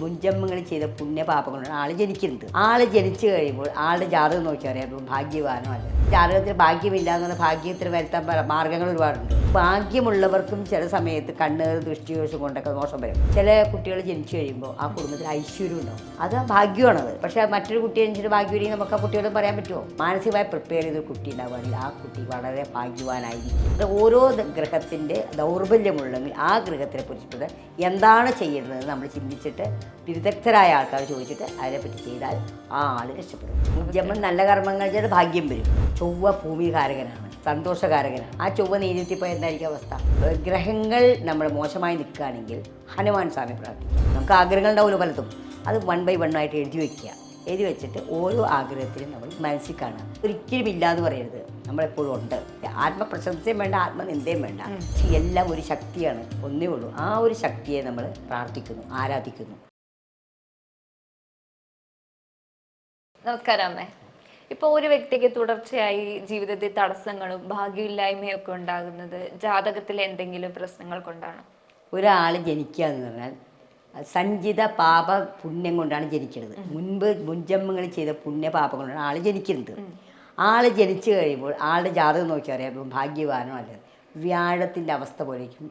മുൻജന്മങ്ങളിൽ ചെയ്ത പുണ്യപാപങ്ങളാണ് ആൾ ജനിക്കുന്നത് ആൾ ജനിച്ചു കഴിയുമ്പോൾ ആളുടെ ജാതകം നോക്കി അറിയാം. ഭാഗ്യവാനോ അല്ല? ജാതകത്തിൽ ഭാഗ്യമില്ല എന്നുള്ള ഭാഗ്യത്തിന് വരുത്താൻ മാർഗങ്ങൾ ഒരുപാടുണ്ട്. ഭാഗ്യമുള്ളവർക്കും ചില സമയത്ത് കണ്ണുകൾ ദൃഷ്ടിദോഷം കൊണ്ടൊക്കെ ദോഷം വരും. ചില കുട്ടികൾ ജനിച്ചു കഴിയുമ്പോൾ ആ കുടുംബത്തിൽ ഐശ്വര്യം ഉണ്ടാവും. അത് ഭാഗ്യമാണത്. പക്ഷേ മറ്റൊരു കുട്ടി ജനിച്ചിട്ട് ഭാഗ്യമില്ലെങ്കിൽ നമുക്ക് ആ കുട്ടിയോട് പറയാൻ പറ്റുമോ? മാനസികമായി പ്രിപ്പയർ ചെയ്ത കുട്ടി ഉണ്ടാവുകയാണെങ്കിൽ ആ കുട്ടി വളരെ ഭാഗ്യവാനായിരിക്കും. ഓരോ ഗ്രഹത്തിന്റെ ദൗർബല്യമുള്ളെങ്കിൽ ആ ഗ്രഹത്തിനെ കുറിച്ചിട്ട് എന്താണ് ചെയ്യേണ്ടത് നമ്മൾ ചിന്തിച്ചിട്ട് വിദഗ്ധരായ ആൾക്കാർ ചോദിച്ചിട്ട് അതിനെപ്പറ്റി ചെയ്താൽ ആ ആൾ രക്ഷപ്പെടും. ജന്മം നല്ല കർമ്മങ്ങൾ ചെയ്ത് ഭാഗ്യം വരും. ചൊവ്വ ഭൂമികാരകനാണ് സന്തോഷകാരകനാണ്. ആ ചൊവ്വ നീതിത്തിപ്പോൾ എന്തായിരിക്കും അവസ്ഥ? ഗ്രഹങ്ങൾ നമ്മൾ മോശമായി നിൽക്കുകയാണെങ്കിൽ ഹനുമാൻ സ്വാമി പ്രാർത്ഥിക്കും. നമുക്ക് ആഗ്രഹങ്ങൾ ഉണ്ടാവുമല്ലോ പലതും അത് വൺ ബൈ വൺ ആയിട്ട് എഴുതി വയ്ക്കുക എഴുതി വെച്ചിട്ട് ഓരോ ആഗ്രഹത്തിലും നമ്മൾ മനസ്സിൽ കാണുക. ഒരിക്കലും ഇല്ലാന്ന് പറയരുത്. നമ്മളെപ്പോഴും ഉണ്ട്. ആത്മപ്രശംസയും വേണ്ട ആത്മനിന്ദയും വേണ്ട. എല്ലാം ഒരു ശക്തിയാണ്. ഒന്നേ ഉള്ളൂ. ആ ഒരു ശക്തിയെ നമ്മൾ പ്രാർത്ഥിക്കുന്നു ആരാധിക്കുന്നു. നമസ്കാരം അമ്മേ. ഇപ്പോൾ ഒരു വ്യക്തിക്ക് തുടർച്ചയായി ജീവിതത്തിൽ തടസ്സങ്ങളും ഭാഗ്യമില്ലായ്മയും ഒക്കെ ഉണ്ടാകുന്നത് ജാതകത്തിൽ എന്തെങ്കിലും പ്രശ്നങ്ങൾ കൊണ്ടാണ്? ഒരാൾ ജനിക്കുക എന്ന് പറഞ്ഞാൽ സഞ്ചിത പാപ പുണ്യം കൊണ്ടാണ് ജനിക്കുന്നത്. മുൻപ് മുൻജന്മങ്ങൾ ചെയ്ത പുണ്യ പാപം കൊണ്ടാണ് ആൾ ജനിക്കുന്നത്. ആൾ ജനിച്ചു കഴിയുമ്പോൾ ആളുടെ ജാതകം നോക്കി അറിയാം ഭാഗ്യവാനോ അല്ല വ്യാഴത്തിന്റെ അവസ്ഥ പോലെയും.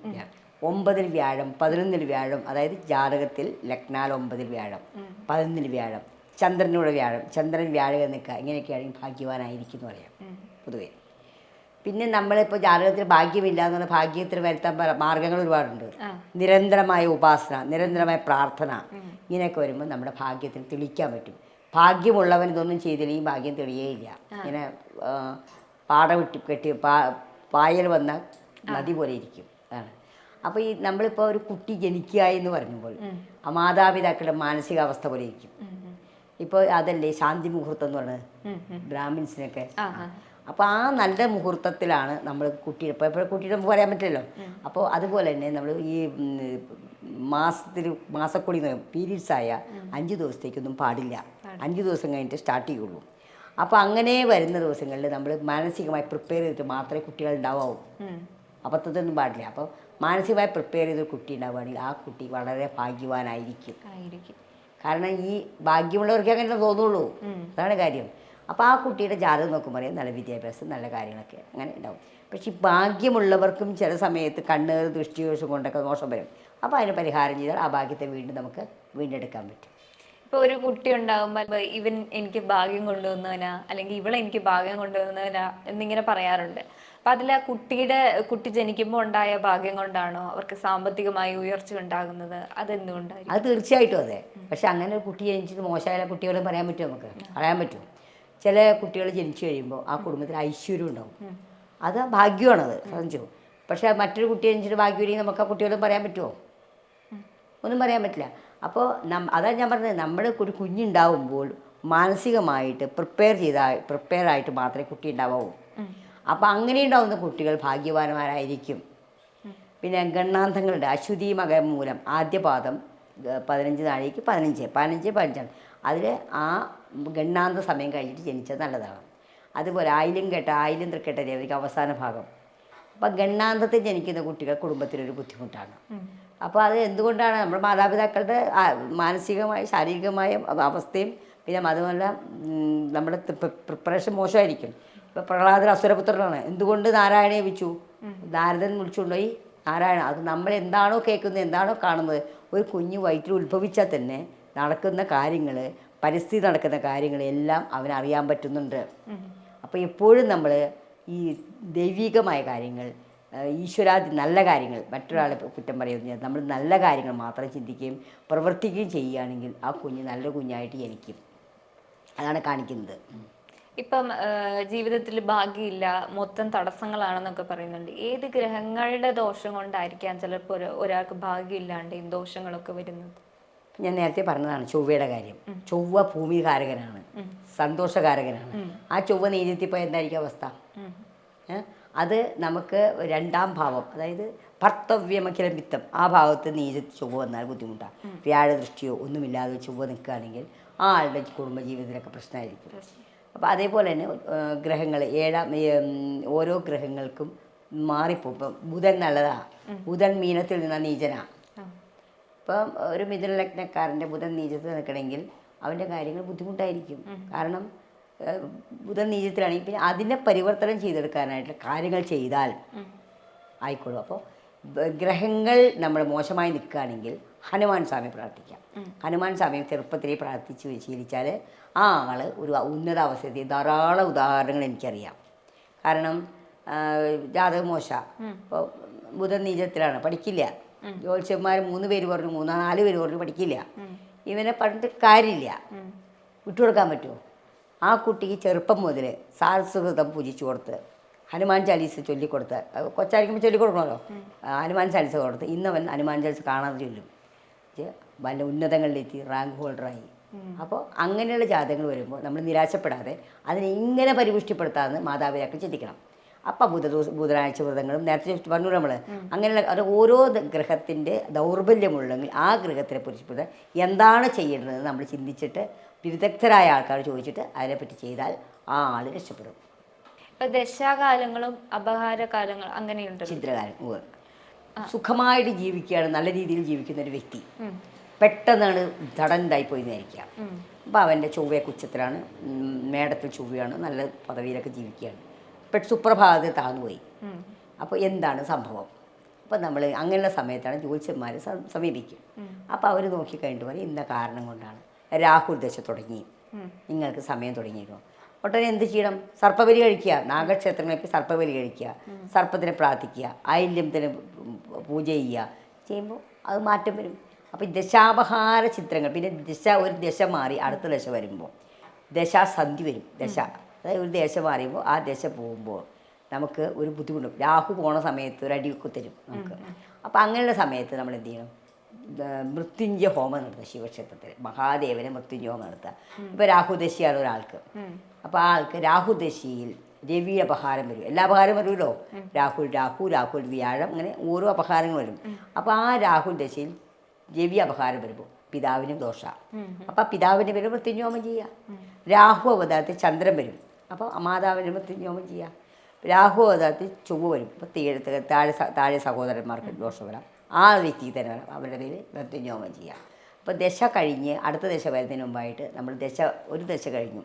ഒമ്പതിൽ വ്യാഴം പതിനൊന്നിൽ വ്യാഴം അതായത് ജാതകത്തിൽ ലഗ്നാൽ ഒമ്പതിൽ വ്യാഴം പതിനൊന്നിൽ വ്യാഴം. ചന്ദ്രനൂടെ വ്യാഴം ചന്ദ്രൻ വ്യാഴകം നിൽക്കുക ഇങ്ങനെയൊക്കെയാണെങ്കിൽ ഭാഗ്യവാനായിരിക്കും എന്ന് പറയാം. പൊതുവേ. പിന്നെ നമ്മളിപ്പോൾ ജാതകത്തിൽ ഭാഗ്യമില്ല എന്നുള്ള ഭാഗ്യത്തിൽ വരുത്താൻ മാർഗങ്ങൾ ഒരുപാടുണ്ട്. നിരന്തരമായ ഉപാസന നിരന്തരമായ പ്രാർത്ഥന ഇങ്ങനെയൊക്കെ വരുമ്പോൾ നമ്മുടെ ഭാഗ്യത്തിന് തെളിയിക്കാൻ പറ്റും. ഭാഗ്യമുള്ളവൻ ഇതൊന്നും ചെയ്തില്ലെങ്കിൽ ഭാഗ്യം തെളിയേയില്ല. ഇങ്ങനെ പാട വിട്ടി കെട്ടി പാ പായൽ വന്ന നദി പോലെ ഇരിക്കും. അതാണ്. അപ്പോൾ ഈ നമ്മളിപ്പോൾ ഒരു കുട്ടി ജനിക്കുക എന്ന് പറയുമ്പോൾ ആ മാതാപിതാക്കളുടെ മാനസികാവസ്ഥ പോലെ ഇരിക്കും. ഇപ്പോൾ അതല്ലേ ശാന്തി മുഹൂർത്തം എന്ന് പറയുന്നത്? ബ്രാഹ്മിൻസിനൊക്കെ. അപ്പോൾ ആ. നല്ല മുഹൂർത്തത്തിലാണ് നമ്മൾ കുട്ടി ഇപ്പോൾ എപ്പോഴും കുട്ടിയുടെ നമുക്ക് പറയാൻ പറ്റില്ലല്ലോ? അപ്പോൾ അതുപോലെ തന്നെ നമ്മൾ ഈ മാസത്തിൽ മാസക്കുടി പീരീഡ്സ് ആയ അഞ്ച് ദിവസത്തേക്കൊന്നും പാടില്ല. അഞ്ച് ദിവസം കഴിഞ്ഞിട്ട് സ്റ്റാർട്ട് ചെയ്യുള്ളൂ. അപ്പോൾ അങ്ങനെ വരുന്ന ദിവസങ്ങളിൽ നമ്മൾ മാനസികമായി പ്രിപ്പയർ ചെയ്തിട്ട് മാത്രമേ കുട്ടികൾ ഉണ്ടാവാവൂ അബദ്ധത്തൊന്നും പാടില്ല. അപ്പോൾ മാനസികമായി പ്രിപ്പയർ ചെയ്തൊരു കുട്ടി ഉണ്ടാവുകയാണെങ്കിൽ ആ കുട്ടി വളരെ ഭാഗ്യവാനായിരിക്കും. ആയിരിക്കും. കാരണം ഈ ഭാഗ്യമുള്ളവർക്ക് അങ്ങനെ തോന്നുള്ളൂ. അതാണ് കാര്യം. അപ്പോൾ ആ കുട്ടിയുടെ ജാതകം നോക്കുമ്പോൾ അറിയാം നല്ല വിദ്യാഭ്യാസം നല്ല കാര്യങ്ങളൊക്കെ അങ്ങനെ ഉണ്ടാവും. പക്ഷേ ഈ ഭാഗ്യമുള്ളവർക്കും ചില സമയത്ത് കണ്ണ് ദൃഷ്ടിദോഷം കൊണ്ടൊക്കെ ദോഷം വരും. അപ്പോൾ അതിന് പരിഹാരം ചെയ്താൽ ആ ഭാഗ്യത്തെ വീണ്ടും നമുക്ക് വീണ്ടെടുക്കാൻ പറ്റും. ഇപ്പോൾ ഒരു കുട്ടി ഉണ്ടാകുമ്പോൾ ഇവൻ എനിക്ക് ഭാഗ്യം കൊണ്ടുവന്നവനാ അല്ലെങ്കിൽ ഇവളെ എനിക്ക് ഭാഗ്യം കൊണ്ടുവന്നവനാ എന്നിങ്ങനെ പറയാറുണ്ട്. അപ്പൊ അതിൽ ആ കുട്ടിയുടെ കുട്ടി ജനിക്കുമ്പോൾ ഉണ്ടായ ഭാഗ്യം കൊണ്ടാണോ അവർക്ക് സാമ്പത്തികമായി ഉയർച്ച ഉണ്ടാകുന്നത്? അതെന്തുകൊണ്ടാണ് അത് തീർച്ചയായിട്ടും അതെ. പക്ഷെ അങ്ങനെ ഒരു കുട്ടി ജനിച്ചത് മോശമായ കുട്ടികളും പറയാൻ പറ്റുമോ നമുക്ക്? പറയാൻ പറ്റും? ചില കുട്ടികൾ ജനിച്ചു കഴിയുമ്പോൾ ആ കുടുംബത്തിൽ ഐശ്വര്യം ഉണ്ടാവും. അത് ഭാഗ്യമാണത് ശ്രദ്ധിച്ചു പക്ഷേ മറ്റൊരു കുട്ടി ജനിച്ചിട്ട് ഭാഗ്യമില്ലെങ്കിൽ നമുക്ക് ആ കുട്ടികളും പറയാൻ പറ്റുമോ ഒന്നും പറയാൻ പറ്റില്ല. അപ്പോൾ നം അതാണ് ഞാൻ പറഞ്ഞത്. നമ്മൾ ഒരു കുഞ്ഞുണ്ടാവുമ്പോൾ മാനസികമായിട്ട് പ്രിപ്പയർ ചെയ്ത പ്രിപ്പയർ ആയിട്ട് മാത്രമേ കുട്ടി ഉണ്ടാവാവൂ. അപ്പോൾ അങ്ങനെ ഉണ്ടാവുന്ന കുട്ടികൾ ഭാഗ്യവാന്മാരായിരിക്കും. പിന്നെ ഗണ്ണാന്തങ്ങളുടെ അശ്വതി മക മൂലം ആദ്യ പാദം ഏഹ്, പതിനഞ്ച് നാഴേക്ക് പതിനഞ്ച് പതിനഞ്ച് പതിനഞ്ചാണ്. അതിൽ ആ ഗണ്ണാന്ത സമയം കഴിഞ്ഞിട്ട് ജനിച്ചത് നല്ലതാണ്. അതുപോലെ ആയിലും കെട്ട ആയിലും തൃക്കെട്ട രേവതിക്ക് അവസാന ഭാഗം. അപ്പം ഗണ്ണാന്തത്തിൽ ജനിക്കുന്ന കുട്ടികൾ കുടുംബത്തിനൊരു ബുദ്ധിമുട്ടാണ്. അപ്പോൾ അത് എന്തുകൊണ്ടാണ് നമ്മുടെ മാതാപിതാക്കളുടെ മാനസികമായ ശാരീരികമായ അവസ്ഥയും പിന്നെ അതുമല്ല നമ്മുടെ പ്രിപ്പറേഷൻ മോശമായിരിക്കും. പ്രഹ്ലാദൻ അസുരപുത്രനാണ്. എന്തുകൊണ്ട് നാരായണയെ വിളിച്ചു? നാരദൻ വിളിച്ചുകൊണ്ടുപോയി. നാരായണ അത് നമ്മൾ എന്താണോ കേൾക്കുന്നത് എന്താണോ കാണുന്നത് ഒരു കുഞ്ഞു വയറ്റിൽ ഉത്ഭവിച്ചാൽ തന്നെ നടക്കുന്ന കാര്യങ്ങൾ പരിസ്ഥിതി നടക്കുന്ന കാര്യങ്ങൾ എല്ലാം അവനറിയാൻ പറ്റുന്നുണ്ട്. അപ്പോൾ എപ്പോഴും നമ്മൾ ഈ ദൈവികമായ കാര്യങ്ങൾ ഈശ്വരാദി നല്ല കാര്യങ്ങൾ മറ്റൊരാളെ കുറ്റം പറയുന്നത് നമ്മൾ നല്ല കാര്യങ്ങൾ മാത്രം ചിന്തിക്കുകയും പ്രവർത്തിക്കുകയും ചെയ്യുകയാണെങ്കിൽ ആ കുഞ്ഞ് നല്ല കുഞ്ഞായിട്ട് ജനിക്കും. അതാണ് കാണിക്കുന്നത്. ഇപ്പം ജീവിതത്തിൽ ഭാഗ്യമില്ല മൊത്തം തടസ്സങ്ങളാണെന്നൊക്കെ പറയുന്നുണ്ട്. ഏത് ഗ്രഹങ്ങളുടെ ദോഷം കൊണ്ടായിരിക്കാം ചിലപ്പോൾ ഒരാൾക്ക് ഭാഗ്യമില്ലാണ്ട് ഈ ദോഷങ്ങളൊക്കെ വരുന്നത്? ഞാൻ നേരത്തെ പറഞ്ഞതാണ് ചൊവ്വയുടെ കാര്യം. ചൊവ്വ ഭൂമികാരകനാണ് സന്തോഷകാരകനാണ്. ആ ചൊവ്വ നീതിത്തിപ്പോൾ എന്തായിരിക്കും അവസ്ഥ? അത് നമുക്ക് രണ്ടാം ഭാവം അതായത് ഭർത്തവ്യമഖിലം വിത്തം ആ ഭാവത്ത് നീചത്തി ചൊവ്വ വന്നാൽ ബുദ്ധിമുട്ടാണ്. വ്യാഴദൃഷ്ടിയോ ഒന്നുമില്ലാതെ ചൊവ്വ നിൽക്കുകയാണെങ്കിൽ ആ ആളുടെ കുടുംബജീവിതത്തിലൊക്കെ പ്രശ്നമായിരിക്കും. അപ്പോൾ അതേപോലെ തന്നെ ഗ്രഹങ്ങൾ ഏഴാം ഓരോ ഗ്രഹങ്ങൾക്കും മാറിപ്പോ ഇപ്പം ബുധൻ നല്ലതാ. ബുധൻ മീനത്തിൽ നിന്ന നീചനാ. ഇപ്പം ഒരു മിഥുന ലഗ്നക്കാരന്റെ ബുധൻ നീചത്തിൽ നിൽക്കണമെങ്കിൽ അവന്റെ കാര്യങ്ങൾ ബുദ്ധിമുട്ടായിരിക്കും. കാരണം ബുധൻ നീചത്തിലാണെങ്കിൽ പിന്നെ അതിനെ പരിവർത്തനം ചെയ്തെടുക്കാനായിട്ട് കാര്യങ്ങൾ ചെയ്താൽ ആയിക്കോളും. അപ്പോൾ ഗ്രഹങ്ങൾ നമ്മൾ മോശമായി നിൽക്കുകയാണെങ്കിൽ ഹനുമാൻ സ്വാമി പ്രാർത്ഥിക്കാം. ഹനുമാൻ സ്വാമി ചെറുപ്പത്തിലേ പ്രാർത്ഥിച്ച് ശീലിച്ചാൽ ആ ആൾ ഒരു ഉന്നത അവസരത്തിൽ ധാരാളം ഉദാഹരണങ്ങൾ എനിക്കറിയാം. കാരണം ജാതകം മോശ ഇപ്പോൾ ബുധൻ നീചത്തിലാണ് പഠിക്കില്ല. ജ്യോത്സ്യന്മാർ മൂന്ന് പേര് പറഞ്ഞു മൂന്നോ നാല് പേര് പറഞ്ഞു പഠിക്കില്ല. ഇവനെ പണ്ട് കാര്യമില്ല. വിട്ടുകൊടുക്കാൻ പറ്റുമോ? ആ കുട്ടിക്ക് ചെറുപ്പം മുതൽ സാരസ്വതം പൂജിച്ചു കൊടുത്ത് ഹനുമാൻ ചാലീസ് ചൊല്ലിക്കൊടുത്ത് കൊച്ചായിരിക്കുമ്പോൾ ചൊല്ലിക്കൊടുക്കണമല്ലോ. ഹനുമാൻ ചാലീസ് കൊടുത്ത് ഇന്നവൻ ഹനുമാൻ ചാലീസ് കാണാതെ ചൊല്ലും. വല്ല ഉന്നതങ്ങളിലെത്തി റാങ്ക് ഹോൾഡറായി അപ്പോൾ അങ്ങനെയുള്ള ജാതകങ്ങൾ വരുമ്പോൾ നമ്മൾ നിരാശപ്പെടാതെ അതിനെ ഇങ്ങനെ പരിപുഷ്ടിപ്പെടുത്താമെന്ന് മാതാപിതാക്കൾ ചിന്തിക്കണം. അപ്പം ബുധ ബുധനാഴ്ച വ്രതങ്ങളും നേരത്തെ പറഞ്ഞു നമ്മൾ അങ്ങനെയുള്ള ഓരോ ഗ്രഹത്തിന്റെ ദൗർബല്യമുള്ളെങ്കിൽ ആ ഗ്രഹത്തിനെ പുരുഷപ്പെടുത്ത എന്താണ് ചെയ്യേണ്ടതെന്ന് നമ്മൾ ചിന്തിച്ചിട്ട് വിദഗ്ധരായ ആൾക്കാർ ചോദിച്ചിട്ട് അതിനെപ്പറ്റി ചെയ്താൽ ആ ആൾ രക്ഷപ്പെടും. ഇപ്പം ദശാകാലങ്ങളും അപഹാരകാലങ്ങളും അങ്ങനെയുണ്ട് ചിത്രകാലം. സുഖമായിട്ട് ജീവിക്കുകയാണ് നല്ല രീതിയിൽ ജീവിക്കുന്ന ഒരു വ്യക്തി. പെട്ടെന്നാണ് ധടന്റായി പോയി നേരിക്കുക അപ്പോൾ അവന്റെ ചൊവ്വയെ കുച്ചത്തിലാണ് മേടത്തിൽ ചൊവ്വയാണ് നല്ല പദവിയിലൊക്കെ ജീവിക്കുകയാണ്. പെട്ട് സുപ്രഭാതത്തിൽ താന്നുപോയി അപ്പോൾ എന്താണ് സംഭവം? അപ്പോൾ നമ്മൾ അങ്ങനെയുള്ള സമയത്താണ് ജ്യോത്സ്യന്മാർ സമീപിക്കും അപ്പോൾ അവർ നോക്കിക്കഴിഞ്ഞിട്ട് പറയും ഇന്ന കാരണം കൊണ്ടാണ്. രാഹുൽ ദശ തുടങ്ങി. നിങ്ങൾക്ക് സമയം തുടങ്ങിയിരുന്നു ഉടനെ എന്ത് ചെയ്യണം? സർപ്പബലി കഴിക്കുക. നാഗക്ഷേത്രങ്ങളിൽ പോയി സർപ്പബലി കഴിക്കുക. സർപ്പത്തിനെ പ്രാർത്ഥിക്കുക. ഐല്യത്തിന് പൂജ ചെയ്യുക. ചെയ്യുമ്പോൾ അത് മാറ്റം വരും. അപ്പോൾ ഈ ദശാപഹാര ചിത്രങ്ങൾ പിന്നെ ദശ ഒരു ദശ മാറി അടുത്ത ദശ വരുമ്പോൾ ദശാസന്ധി വരും. ദശ. അതായത് ഒരു ദശ മാറിയുമ്പോൾ ആ ദശ പോകുമ്പോൾ നമുക്ക് ഒരു ബുദ്ധിമുട്ടും രാഹു പോണ സമയത്ത് ഒരു അടിയൊക്കെ തരും നമുക്ക്. അപ്പോൾ അങ്ങനെയുള്ള സമയത്ത് നമ്മൾ എന്ത് ചെയ്യണം? മൃത്യുഞ്ജ മൃത്യുഞ്ജയ ഹോമം നടത്തുക ശിവക്ഷേത്രത്തിൽ മഹാദേവനെ മൃത്യുഞ്ജയ ഹോമം നടത്തുക. ഇപ്പോൾ രാഹുദശിയാണ് ഒരാൾക്ക്. അപ്പോൾ ആ ആൾക്ക് രാഹുദശിയിൽ രവി അപഹാരം വരും. എല്ലാ അപഹാരം വരുമല്ലോ? രാഹുൽ രാഹു രാഹുൽ വ്യാഴം അങ്ങനെ ഓരോ അപഹാരങ്ങൾ വരും. അപ്പോൾ ആ രാഹുൽ ദശയിൽ രവി അപഹാരം വരുമ്പോൾ പിതാവിനും ദോഷ. അപ്പോൾ പിതാവിന്റെ പേര് മൃത്യുഞ്ജോമം ചെയ്യുക രാഹു അവതാരത്തിൽ ചന്ദ്രൻ വരും. അപ്പോൾ മാതാവിന്റെ മൃത്യുഞ്ജോമം ചെയ്യുക രാഹു അവതാരത്തിൽ ചൊവ്വ വരും. ഇപ്പോൾ തീഴത്ത് താഴെ താഴെ സഹോദരന്മാർക്ക് ദോഷം വരാം. ആ വ്യക്തി തന്നെ വരാം. അവരുടെ പേര് മൃത്യുഞ്ജോമം ചെയ്യാം. അപ്പോൾ ദശ കഴിഞ്ഞ് അടുത്ത ദശ വരുന്നതിന് മുമ്പായിട്ട് നമ്മൾ ദശ ഒരു ദശ കഴിഞ്ഞു.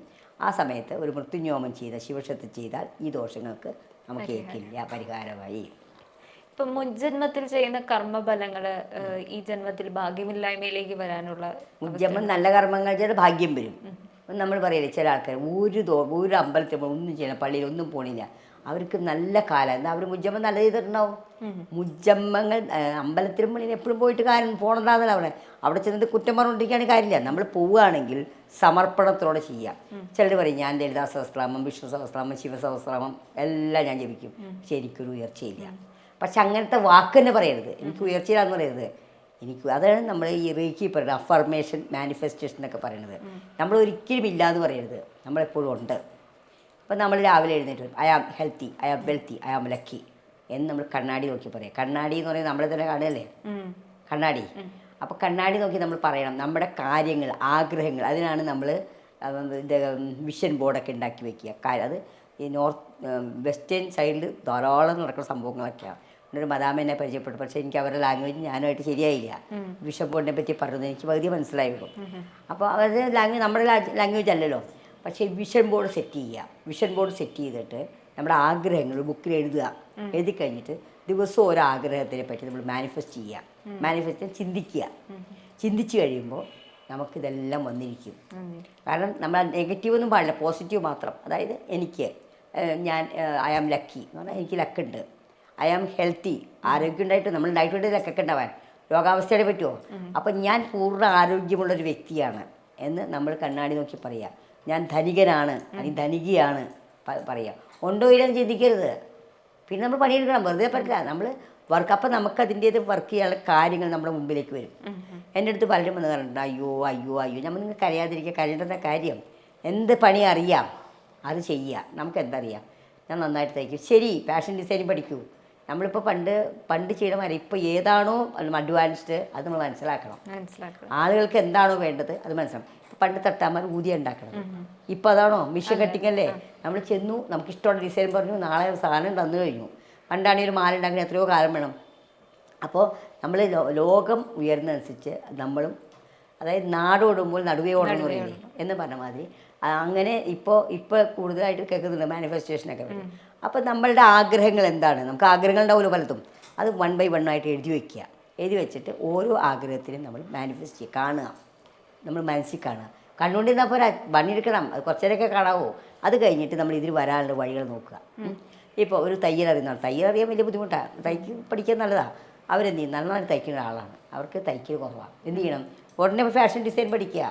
ആ സമയത്ത് ഒരു മൃത്യുഞ്ഞോമം ചെയ്ത ശിവക്ഷത്തിൽ ചെയ്താൽ ഈ ദോഷങ്ങൾക്ക് നമുക്ക് ഏൽക്കില്ല പരിഹാരമായി. ഇപ്പം മുൻജന്മത്തിൽ ചെയ്യുന്ന കർമ്മഫലങ്ങൾ ഈ ജന്മത്തിൽ ഭാഗ്യമില്ലായ്മയിലേക്ക് വരാനുള്ള മുൻജന്മം നല്ല കർമ്മങ്ങൾ ചെയ്താൽ ഭാഗ്യം വരും. നമ്മൾ പറയില്ലേ ചില ആൾക്കാർ ഒരു ദോ ഒരു അമ്പലത്തിൽ ഒന്നും ചെയ്യണം പള്ളിയിൽ ഒന്നും പോണില്ല. അവർക്ക് നല്ല കാലം. അവർ മുജ്ജമ്മ നല്ല ചെയ്തിട്ടുണ്ടാവും? മുജ്ജമ്മങ്ങൾ അമ്പലത്തിലും പള്ളിയിൽ എപ്പോഴും പോയിട്ട് കാര്യം പോകണമെന്നാണല്ലോ അവിടെ. അവിടെ ചെന്നിട്ട് കുറ്റം പറഞ്ഞുകൊണ്ടിരിക്കുകയാണ് കാര്യമില്ല. നമ്മൾ പോവുകയാണെങ്കിൽ സമർപ്പണത്തോടെ ചെയ്യാം ചിലർ പറയും ഞാൻ ലളിതാ സഹസ്രാമം വിഷ്ണു സഹസ്രാമം ശിവസഹസ്രാമം എല്ലാം ഞാൻ ജപിക്കും. ശരിക്കൊരു ഉയർച്ചയില്ല. പക്ഷെ അങ്ങനത്തെ വാക്ക് തന്നെ പറയരുത്. എനിക്ക് ഉയർച്ചയില്ലാന്ന് പറയരുത്. എനിക്ക് അതാണ് നമ്മൾ ഈ റീക്കി പറയുന്നത് അഫർമേഷൻ മാനിഫെസ്റ്റേഷൻ എന്നൊക്കെ പറയുന്നത്. നമ്മൾ ഒരിക്കലും ഇല്ല എന്ന് പറയരുത്. നമ്മളെപ്പോഴും ഉണ്ട്. അപ്പം നമ്മൾ രാവിലെ എഴുന്നേറ്റ് വരും. I am healthy I am wealthy I am lucky എന്ന് നമ്മൾ കണ്ണാടി നോക്കി പറയാം. കണ്ണാടി എന്ന് പറയുന്നത് നമ്മളെ തന്നെ കാണുകയല്ലേ? കണ്ണാടി. അപ്പോൾ കണ്ണാടി നോക്കി നമ്മൾ പറയണം. നമ്മുടെ കാര്യങ്ങൾ ആഗ്രഹങ്ങൾ അതിനാണ് നമ്മൾ ഇത് വിഷൻ ബോർഡൊക്കെ ഉണ്ടാക്കി വെക്കുക. അത് ഈ നോർത്ത് വെസ്റ്റേൺ സൈഡിൽ ധാരാളം നടക്കുന്ന സംഭവങ്ങളൊക്കെയാണ്. ഒരു മദാമ എന്നെ പരിചയപ്പെട്ടു. പക്ഷേ എനിക്ക് അവരുടെ ലാംഗ്വേജ് ഞാനായിട്ട് ശരിയായില്ല. വിഷൻ ബോർഡിനെ പറ്റി പറഞ്ഞത് എനിക്ക് പകുതി മനസ്സിലായുള്ളൂ. അപ്പോൾ അവരുടെ ലാംഗ്വേജ് നമ്മുടെ ലാംഗ്വേജ് അല്ലല്ലോ. പക്ഷേ വിഷൻ ബോർഡ് സെറ്റ് ചെയ്യുക വിഷൻ ബോർഡ് സെറ്റ് ചെയ്തിട്ട് നമ്മുടെ ആഗ്രഹങ്ങൾ ബുക്കിൽ എഴുതുക. എഴുതി കഴിഞ്ഞിട്ട് ദിവസവും ഓരോ ആഗ്രഹത്തിനെ പറ്റി നമ്മൾ മാനിഫെസ്റ്റ് ചെയ്യുക. മാനിഫെസ്റ്റ് ചിന്തിക്കുക. ചിന്തിച്ചു കഴിയുമ്പോൾ നമുക്കിതെല്ലാം വന്നിരിക്കും. കാരണം നമ്മൾ നെഗറ്റീവ് ഒന്നും പാടില്ല പോസിറ്റീവ് മാത്രം. അതായത് എനിക്ക് ഞാൻ ഐ ആം ലക്കി എന്ന് പറഞ്ഞാൽ എനിക്ക് ലക്കുണ്ട് ഐ ആം ഹെൽത്തി ആരോഗ്യം ഉണ്ടായിട്ട് നമ്മൾ ഉണ്ടായിട്ടുണ്ട് ലക്കൊക്കെ ഉണ്ടാവാൻ. രോഗാവസ്ഥയുടെ പറ്റുമോ? അപ്പം ഞാൻ പൂർണ ആരോഗ്യമുള്ളൊരു വ്യക്തിയാണ് എന്ന് നമ്മൾ കണ്ണാടി നോക്കി പറയുക. ഞാൻ ധനികനാണ് അല്ലെങ്കിൽ ധനികയാണ് പറയുക ഉണ്ടോ ഇല്ലെന്ന് ചിന്തിക്കരുത്. പിന്നെ നമ്മൾ പണിയെടുക്കണം. വെറുതെ പറ്റില്ല. നമ്മൾ വർക്ക് അപ്പം നമുക്ക് അതിന്റേത് വർക്ക് ചെയ്യാനുള്ള കാര്യങ്ങൾ നമ്മുടെ മുമ്പിലേക്ക് വരും. എന്റെ അടുത്ത് പലരും വന്ന് പറഞ്ഞിട്ടുണ്ട് അയ്യോ അയ്യോ അയ്യോ. നമ്മൾ നിങ്ങൾക്ക് അറിയാതിരിക്കുക കഴിയേണ്ട കാര്യം എന്ത് പണി അറിയാം അത് ചെയ്യുക നമുക്ക് എന്തറിയാം? ഞാൻ നന്നായിട്ട് തയ്ക്കും. ശരി ഫാഷൻ ഡിസൈനിങ് പഠിക്കൂ. നമ്മളിപ്പോൾ പണ്ട് പണ്ട് ചെയ്യണ മാതിരി ഇപ്പോൾ ഏതാണോ അഡ്വാൻസ്ഡ് അത് നമ്മൾ മനസ്സിലാക്കണം. മനസ്സിലാക്കണം. ആളുകൾക്ക് എന്താണോ വേണ്ടത് അത് മനസ്സിലാവും ഇപ്പൊ പണ്ട് തട്ടാമാർ ഊതിയ ഉണ്ടാക്കണം ഇപ്പം അതാണോ? മിഷൻ കട്ടിങ് അല്ലേ നമ്മൾ ചെന്നു നമുക്ക് ഇഷ്ടമുള്ള ഡിസൈൻ പറഞ്ഞു നാളെ സാധനം തന്നു കഴിഞ്ഞു. പണ്ടാണെങ്കിൽ ഒരു മാല ഉണ്ടാക്കുന്ന എത്രയോ കാലം വേണം. അപ്പോൾ നമ്മൾ ലോകം ഉയർന്നനുസരിച്ച് നമ്മളും അതായത് നാടോടുമ്പോൾ നടുവേ ഓടണം പറയുന്നത് എന്ന് പറഞ്ഞ മാതിരി. അങ്ങനെ ഇപ്പോൾ ഇപ്പോൾ കൂടുതലായിട്ട് കേൾക്കുന്നുണ്ട് മാനിഫെസ്റ്റേഷനൊക്കെ വരും അപ്പോൾ നമ്മളുടെ ആഗ്രഹങ്ങൾ എന്താണ്? നമുക്ക് ആഗ്രഹങ്ങൾ ഉണ്ടാവുമല്ലോ പലതും. അത് വൺ ബൈ വൺ ആയിട്ട് എഴുതി വയ്ക്കുക എഴുതി വെച്ചിട്ട് ഓരോ ആഗ്രഹത്തിനും നമ്മൾ മാനിഫെസ്റ്റ് ചെയ്യുക കാണുക. നമ്മൾ മനസ്സിൽ കാണുക കണ്ടുകൊണ്ടിരുന്നാൽ പോരാ പണിയെടുക്കണം അത് കുറച്ചേരൊക്കെ കാണാവോ. അത് കഴിഞ്ഞിട്ട് നമ്മൾ ഇതിൽ വരാനുള്ള വഴികൾ നോക്കുക. ഇപ്പോൾ ഒരു തയ്യൽ അറിയുന്ന തയ്യൽ അറിയാൻ വലിയ ബുദ്ധിമുട്ടാണ് തയ്ക്ക് പഠിക്കാൻ നല്ലതാണ് അവരെന്ത് ചെയ്യും നന്നായി തയ്ക്കുന്ന ആളാണ്. അവർക്ക് തയ്ക്കൽ കുറവാണ് എന്ത് ചെയ്യണം? ഉടനെ ഫാഷൻ ഡിസൈൻ പഠിക്കുക.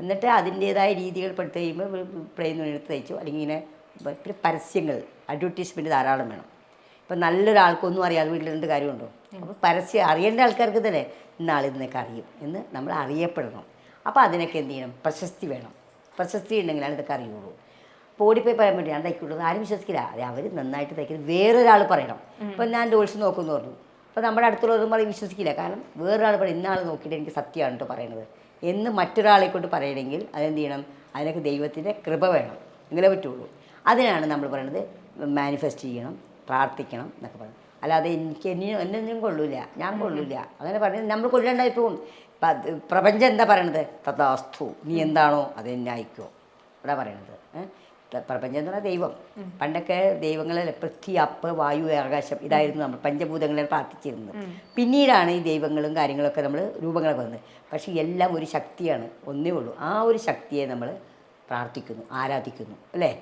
എന്നിട്ട് അതിന്റേതായ രീതികൾ പഠിത്തു കഴിയുമ്പോൾ പ്ലെയിൻ എടുത്ത് തയ്ച്ചു. അല്ലെങ്കിൽ ഇങ്ങനെ പിന്നെ പരസ്യങ്ങൾ അഡ്വർടൈസ്മെന്റ് ധാരാളം വേണം. ഇപ്പം നല്ലൊരാൾക്കൊന്നും അറിയാതെ വീട്ടിലിരുന്നിട്ട് കാര്യമുണ്ടോ? അപ്പോൾ പരസ്യം അറിയേണ്ട ആൾക്കാർക്ക് തന്നെ ഇന്നാളിന്നൊക്കെ അറിയും എന്ന് നമ്മൾ അറിയപ്പെടണം. അപ്പോൾ അതിനൊക്കെ എന്ത് ചെയ്യണം? പ്രശസ്തി വേണം. പ്രശസ്തി ഉണ്ടെങ്കിലാണ് ഇതൊക്കെ അറിയുള്ളൂ. അപ്പോൾ ഓടിപ്പോയി പറയാൻ വേണ്ടി ഞാൻ തയ്ക്കുള്ളൂ ആരും വിശ്വസിക്കില്ല. അതെ അവർ നന്നായിട്ട് തയ്ക്കുന്നത് വേറൊരാൾ പറയണം. ഇപ്പം ഞാൻ ഡോൾസ് നോക്കുമെന്ന് പറഞ്ഞു. അപ്പോൾ നമ്മുടെ അടുത്തുള്ളവരും പറയും വിശ്വസിക്കില്ല. കാരണം വേറൊരാൾ പറയും ഇന്നാൾ നോക്കിയിട്ട് എനിക്ക് സത്യമാണ് കേട്ടോ പറയണത്. എന്ന് മറ്റൊരാളെ കൊണ്ട് പറയണമെങ്കിൽ അതെന്ത് ചെയ്യണം? അതിനൊക്കെ ദൈവത്തിന്റെ കൃപ വേണം. എങ്കിലേ പറ്റുള്ളൂ. അതിനാണ് നമ്മൾ പറയുന്നത് മാനിഫെസ്റ്റ് ചെയ്യണം പ്രാർത്ഥിക്കണം എന്നൊക്കെ പറയുന്നത് അല്ലാതെ എനിക്ക് എന്നെ എന്നൊന്നും കൊള്ളൂല ഞാൻ കൊള്ളൂല അങ്ങനെ പറഞ്ഞ് നമ്മൾ കൊള്ളേണ്ടായി പോകും പ്രപഞ്ചം എന്താ പറയണത്? തഥാസ്തു. നീ എന്താണോ അത് എന്നെ അയക്കോ ഇവിടെ പറയണത് പ്രപഞ്ചം എന്ന് പറഞ്ഞാൽ ദൈവം. പണ്ടൊക്കെ ദൈവങ്ങളെ പൃഥ്വി അപ്പ് വായു ആകാശം ഇതായിരുന്നു നമ്മൾ പഞ്ചഭൂതങ്ങളെ പ്രാർത്ഥിച്ചിരുന്നത്. പിന്നീടാണ് ഈ ദൈവങ്ങളും കാര്യങ്ങളൊക്കെ നമ്മൾ രൂപങ്ങളൊക്കെ വന്നത്. പക്ഷേ എല്ലാം ഒരു ശക്തിയാണ്. ഒന്നേ ഉള്ളൂ. ആ ഒരു ശക്തിയെ നമ്മൾ പ്രാർത്ഥിക്കുന്നു ആരാധിക്കുന്നു. അല്ലേ?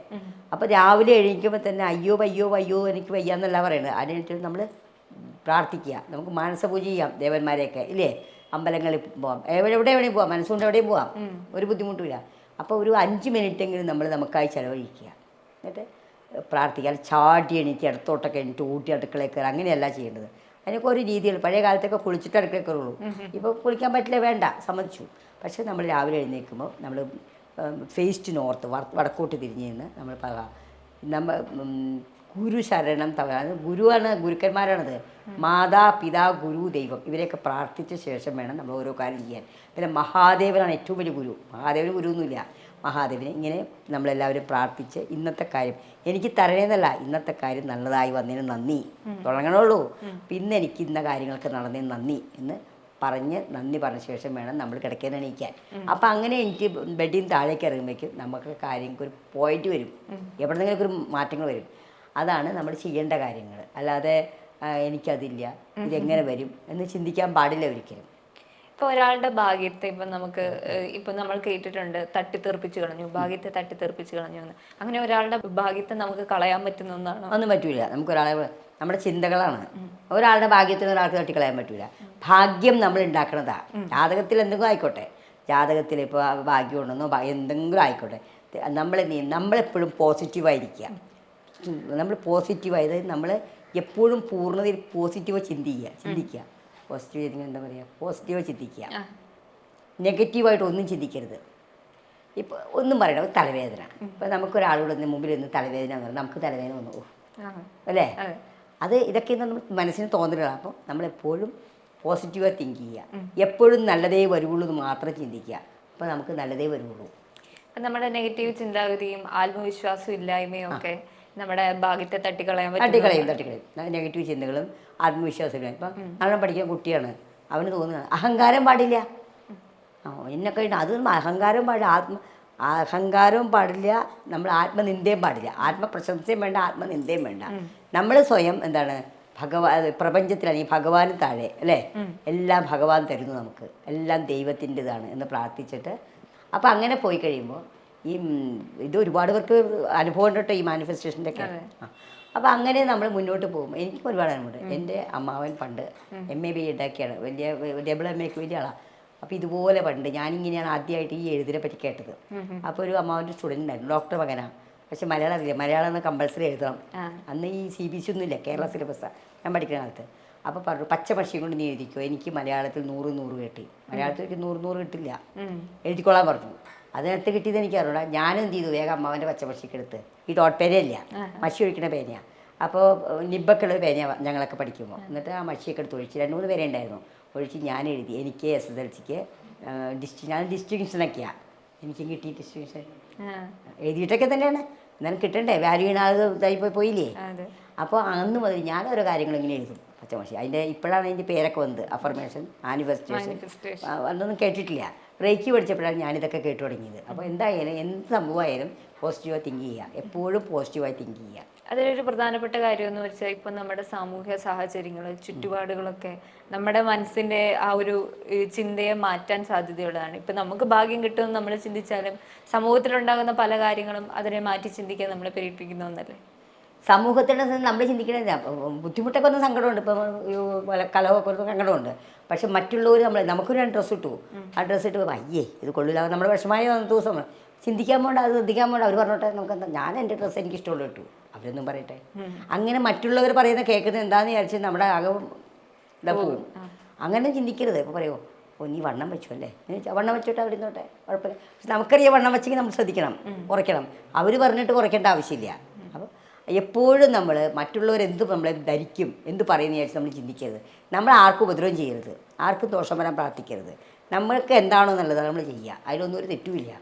അപ്പോൾ രാവിലെ എഴുന്നേൽക്കുമ്പോൾ തന്നെ അയ്യോ അയ്യോ അയ്യോ എനിക്ക് വയ്യാന്നല്ല പറയുന്നത് അതിനെ നമ്മൾ പ്രാർത്ഥിക്കുക. നമുക്ക് മാനസപൂജ ചെയ്യാം ദേവന്മാരെയൊക്കെ. ഇല്ലേ? അമ്പലങ്ങളിൽ പോവാം. എവിടെ എവിടെ വേണേ പോവാം. മനസ്സുകൊണ്ട് എവിടെയും പോവാം. ഒരു ബുദ്ധിമുട്ടുമില്ല. അപ്പോൾ ഒരു അഞ്ച് മിനിറ്റ് എങ്കിലും നമ്മൾ നമുക്കായി ചിലവഴിക്കുക. എന്നിട്ട് പ്രാർത്ഥിക്കുക. അല്ല ചാടി എണീറ്റ് ഇടത്തോട്ടൊക്കെ എണീറ്റ് ഊട്ടി അടുക്കളയിൽ കയറുക. അങ്ങനെയല്ല ചെയ്യേണ്ടത്. അതിനൊക്കെ ഒരു രീതിയിൽ പഴയ കാലത്തൊക്കെ കുളിച്ചിട്ട് അടുക്കളയിൽ കയറുള്ളൂ. ഇപ്പോൾ കുളിക്കാൻ പറ്റില്ല വേണ്ട. സമ്മതിച്ചു. പക്ഷേ നമ്മൾ രാവിലെ എഴുന്നേൽക്കുമ്പോൾ നമ്മൾ ഫേസ്റ്റ് നോർത്ത് വടക്കോട്ട് തിരിഞ്ഞ് നിന്ന് നമ്മൾ പറയാം നമ്മ ഉം, ഗുരു ശരണം തവ ഗുരുവാണ് ഗുരുക്കന്മാരാണത്. മാതാ പിതാ ഗുരു ദൈവം. ഇവരെയൊക്കെ പ്രാർത്ഥിച്ച ശേഷം വേണം നമ്മൾ ഓരോ കാര്യം ചെയ്യാൻ. പിന്നെ മഹാദേവനാണ് ഏറ്റവും വലിയ ഗുരു. മഹാദേവൻ ഗുരു ഒന്നുമില്ല മഹാദേവനെ ഇങ്ങനെ നമ്മളെല്ലാവരും പ്രാർത്ഥിച്ച് ഇന്നത്തെ കാര്യം. എനിക്ക് തരണേന്നല്ല ഇന്നത്തെ കാര്യം നല്ലതായി വന്നതിന് നന്ദി. തുടങ്ങണുള്ളൂ. പിന്നെ എനിക്ക് ഇന്ന കാര്യങ്ങളൊക്കെ നടന്നതിന് നന്ദി എന്ന് പറഞ്ഞ് നന്ദി പറഞ്ഞ ശേഷം വേണം നമ്മൾ കിടക്കാൻ എണീക്കാൻ. അപ്പം അങ്ങനെ എനിക്ക് ബെഡിൽ നിന്ന് താഴേക്ക് ഇറങ്ങുമ്പോഴേക്കും നമുക്ക് കാര്യങ്ങൾക്ക് ഒരു പോയിന്റ് വരും. എവിടെ നിന്നെങ്കിലും ഒരു മാറ്റങ്ങൾ വരും. അതാണ് നമ്മൾ ചെയ്യേണ്ട കാര്യങ്ങൾ. അല്ലാതെ എനിക്കതില്ല. ഇതെങ്ങനെ വരും എന്ന് ചിന്തിക്കാൻ പാടില്ല ഒരിക്കലും. ഇപ്പൊ ഒരാളുടെ ഭാഗ്യത്തെ ഇപ്പൊ നമുക്ക് ഇപ്പൊ നമ്മൾ കേട്ടിട്ടുണ്ട് തട്ടിത്തെറിപ്പിച്ച് കളഞ്ഞു ഭാഗ്യത്തെ തട്ടിത്തെറിപ്പിച്ച് കളഞ്ഞു എന്ന്. അങ്ങനെ ഒരാളുടെ ഭാഗ്യത്തെ നമുക്ക് കളയാൻ പറ്റുന്ന ഒന്നാണ്? ഒന്നും പറ്റൂല. നമുക്ക് ഒരാളെ നമ്മുടെ ചിന്തകളാണ്. ഒരാളുടെ ഭാഗ്യത്തിന് ഒരാൾക്ക് തട്ടിക്കളയാൻ പറ്റൂല. ഭാഗ്യം നമ്മൾ ഉണ്ടാക്കണതാ. ജാതകത്തിൽ എന്തെങ്കിലും ആയിക്കോട്ടെ. ജാതകത്തിൽ ഇപ്പോൾ ഭാഗ്യം ഉണ്ടെന്നോ എന്തെങ്കിലും ആയിക്കോട്ടെ. നമ്മൾ നമ്മളെപ്പോഴും പോസിറ്റീവായിരിക്കുക നമ്മൾ പോസിറ്റീവായത് നമ്മൾ എപ്പോഴും പൂർണതയിൽ പോസിറ്റീവ് ചിന്തിക്കുക ചിന്തിക്കുക. പോസിറ്റീവ് എന്താ പറയുക പോസിറ്റീവ് ചിന്തിക്കുക. നെഗറ്റീവായിട്ട് ഒന്നും ചിന്തിക്കരുത്. ഇപ്പോൾ ഒന്നും പറയണം തലവേദന. ഇപ്പം നമുക്കൊരാളോട് ഒന്ന് മുമ്പിൽ ഒന്ന് തലവേദന എന്ന് പറഞ്ഞാൽ നമുക്ക് തലവേദന വന്നു. അല്ലേ? അതെ. ഇതൊക്കെ നമ്മൾ മനസ്സിന് തോന്നലുകളാണ് അപ്പം നമ്മളെപ്പോഴും പോസിറ്റീവായി തിങ്ക് ചെയ്യുക. എപ്പോഴും നല്ലതേ വരുള്ളൂ എന്ന് മാത്രം ചിന്തിക്കുക. അപ്പം നമുക്ക് നല്ലതേ വരുള്ളൂ അപ്പൊ നമ്മുടെ നെഗറ്റീവ് ചിന്താഗതിയും ആത്മവിശ്വാസവും ഇല്ലായ്മയും ഒക്കെ നമ്മുടെ ഭാഗ്യത്തെ തട്ടിക്കളയാൻ തട്ടിക്കളയും തട്ടിക്കളയും. നെഗറ്റീവ് ചിന്തകളും ആത്മവിശ്വാസങ്ങളും. ഇപ്പം നമ്മളെ പഠിക്കുന്ന കുട്ടിയാണ്. അവന് തോന്നുന്നത് അഹങ്കാരം പാടില്ല. ആ എന്നൊക്കെ അത് അതൊന്നും അഹങ്കാരം പാടില്ല. ആത്മ അഹങ്കാരവും പാടില്ല നമ്മൾ ആത്മനിന്ദയും പാടില്ല. ആത്മപ്രശംസയും വേണ്ട ആത്മനിന്ദയും വേണ്ട. നമ്മൾ സ്വയം എന്താണ് ഭഗവാ പ്രപഞ്ചത്തിലാണെങ്കിൽ ഭഗവാന് താഴെ അല്ലേ? എല്ലാം ഭഗവാൻ തരുന്നു നമുക്ക്. എല്ലാം ദൈവത്തിന്റെതാണ് എന്ന് പ്രാർത്ഥിച്ചിട്ട്. അപ്പോൾ അങ്ങനെ പോയി കഴിയുമ്പോൾ ഈ ഇത് ഒരുപാട് പേർക്ക് അനുഭവം ഉണ്ടോ കേട്ടോ ഈ മാനിഫെസ്റ്റേഷന്റെ ഒക്കെ അപ്പോൾ അങ്ങനെ നമ്മൾ മുന്നോട്ട് പോകും. എനിക്ക് ഒരുപാട് അനുഭവമുണ്ട്. എന്റെ അമ്മാവൻ പണ്ട് എം എ ബി ഉണ്ടാക്കിയാണ്. വലിയ ഡബിൾ എം എക്ക് വലിയ ആളാണ് അപ്പോൾ ഇതുപോലെ പണ്ട് ഞാനിങ്ങനെയാണ് ആദ്യമായിട്ട് ഈ എഴുതിനെ പറ്റി കേട്ടത്. അപ്പോൾ ഒരു അമ്മാവന്റെ സ്റ്റുഡന്റ് ഉണ്ടായിരുന്നു. ഡോക്ടർ മകനാണ് പക്ഷേ മലയാളം അറിയില്ല. മലയാളം എന്ന് കമ്പൾസറി എഴുതണം. അന്ന് ഈ സി ബി സി ഒന്നുമില്ല കേരള സിലബസാണ് ഞാൻ പഠിക്കുന്ന കാലത്ത്. അപ്പോൾ പറഞ്ഞു പച്ച പക്ഷിയും കൊണ്ട് നീ എഴുതിക്കോ. എനിക്ക് മലയാളത്തിൽ നൂറ് നൂറ് കിട്ടി. മലയാളത്തിൽ എനിക്ക് നൂറ് നൂറ് കിട്ടില്ല. എഴുതിക്കോളാൻ എഴുതിക്കൊള്ളാൻ പറഞ്ഞു. അതിനകത്ത് കിട്ടിയത് എനിക്ക് അറിയില്ല ഞാനും എന്ത് ചെയ്തു? വേഗം അമ്മാവന്റെ പച്ചമഷിക്ക് എടുത്ത് ഈ ഡോട്ട് പേനയല്ല. മഷി ഒഴിക്കുന്ന പേനയാണ് അപ്പോൾ നിബക്കുള്ള പേനയാണ് ഞങ്ങളൊക്കെ പഠിക്കുമ്പോൾ എന്നിട്ട് ആ മഷിയൊക്കെ എടുത്ത് ഒഴിച്ച് രണ്ട് മൂന്ന് പേരെ ഉണ്ടായിരുന്നു. ഒഴിച്ച് ഞാൻ എഴുതി എനിക്ക് എസ് എസ് എൽ സിക്ക് ഡിസ്ട്രി ഞാൻ ഡിസ്ട്രിബ്യൂഷനൊക്കെയാണ് എനിക്കും കിട്ടി ഡിസ്ട്രിബ്യൂഷൻ ആ. എഴുതിയിട്ടൊക്കെ തന്നെയാണ്. എന്നാലും കിട്ടണ്ടേ? വാല്യൂ ആൾ ഇതായി പോയി പോയില്ലേ? അപ്പോൾ അന്ന് മുതൽ ഞാൻ ഓരോ കാര്യങ്ങൾ ഇങ്ങനെ എഴുതും. പച്ചമഷി അതിന്റെ ഇപ്പോഴാണ് അതിന്റെ പേരൊക്കെ വന്നത്. അഫർമേഷൻ മാനിഫെസ്റ്റേഷൻ അന്നൊന്നും കേട്ടിട്ടില്ല. റേക്കി പഠിച്ചപ്പോഴാണ് ഞാനിതൊക്കെ കേട്ടു തുടങ്ങിയത്. അപ്പോൾ എന്തായാലും എന്ത് സംഭവമായാലും പോസിറ്റീവായി തിങ്ക് ചെയ്യുക. എപ്പോഴും പോസിറ്റീവായി തിങ്ക് ചെയ്യുക. അതിലൊരു പ്രധാനപ്പെട്ട കാര്യം എന്ന് വെച്ചാൽ ഇപ്പം നമ്മുടെ സാമൂഹ്യ സാഹചര്യങ്ങൾ ചുറ്റുപാടുകളൊക്കെ നമ്മുടെ മനസ്സിന്റെ ആ ഒരു ചിന്തയെ മാറ്റാൻ സാധ്യതയുള്ളതാണ്. ഇപ്പം നമുക്ക് ഭാഗ്യം കിട്ടുമെന്ന് നമ്മൾ ചിന്തിച്ചാലും സമൂഹത്തിലുണ്ടാകുന്ന പല കാര്യങ്ങളും അതിനെ മാറ്റി ചിന്തിക്കാൻ നമ്മളെ പ്രേരിപ്പിക്കുന്ന ഒന്നല്ലേ? സമൂഹത്തിന്റെ നമ്മൾ ചിന്തിക്കണത് ബുദ്ധിമുട്ടൊക്കെ ഒന്ന് സങ്കടമുണ്ട്. ഇപ്പം കലഹമൊക്കെ ഒരു സങ്കടമുണ്ട്. പക്ഷെ മറ്റുള്ളവർ നമ്മൾ നമുക്കൊരു രണ്ട് ഡ്രസ്സ് ഇട്ടു. ആ ഡ്രസ്സ് ഇട്ട് അയ്യേ ഇത് കൊള്ളില്ല നമ്മുടെ വിഷമായ ദിവസം ചിന്തിക്കാൻ പോണ്ട അത് ശ്രദ്ധിക്കാൻ പോണ്ട. അവർ പറഞ്ഞോട്ടെ നമുക്ക് എന്താ ഞാൻ എന്റെ ഡ്രസ്സ് എനിക്ക് ഇഷ്ടമുള്ള ഇട്ടു. അവരൊന്നും പറയട്ടെ. അങ്ങനെ മറ്റുള്ളവർ പറയുന്ന കേൾക്കുന്നത് എന്താണെന്ന് വിചാരിച്ച് നമ്മുടെ അകം പോകും. അങ്ങനെ ചിന്തിക്കരുത്. ഇപ്പോൾ പറയുമോ ഓ നീ വണ്ണം വെച്ചു അല്ലേ? വണ്ണം വെച്ചോട്ടെ അവിടെ നിന്നോട്ടെ കുഴപ്പമില്ല. പക്ഷെ നമുക്കറിയാം വണ്ണം വെച്ചെങ്കിൽ നമ്മൾ ശ്രദ്ധിക്കണം കുറയ്ക്കണം അവർ പറഞ്ഞിട്ട് കുറയ്ക്കേണ്ട ആവശ്യമില്ല. എപ്പോഴും നമ്മൾ മറ്റുള്ളവർ എന്ത് നമ്മളെ ധരിക്കും എന്ത് പറയുന്ന വിചാരിച്ച് നമ്മൾ ചിന്തിക്കരുത്. നമ്മൾ ആർക്കും ഉപദ്രവം ചെയ്യരുത്. ആർക്കും ദോഷം വരാൻ പ്രാർത്ഥിക്കരുത്. നമ്മൾക്ക് എന്താണോ നല്ലത് നമ്മൾ ചെയ്യുക. അതിലൊന്നും ഒരു തെറ്റുമില്ല.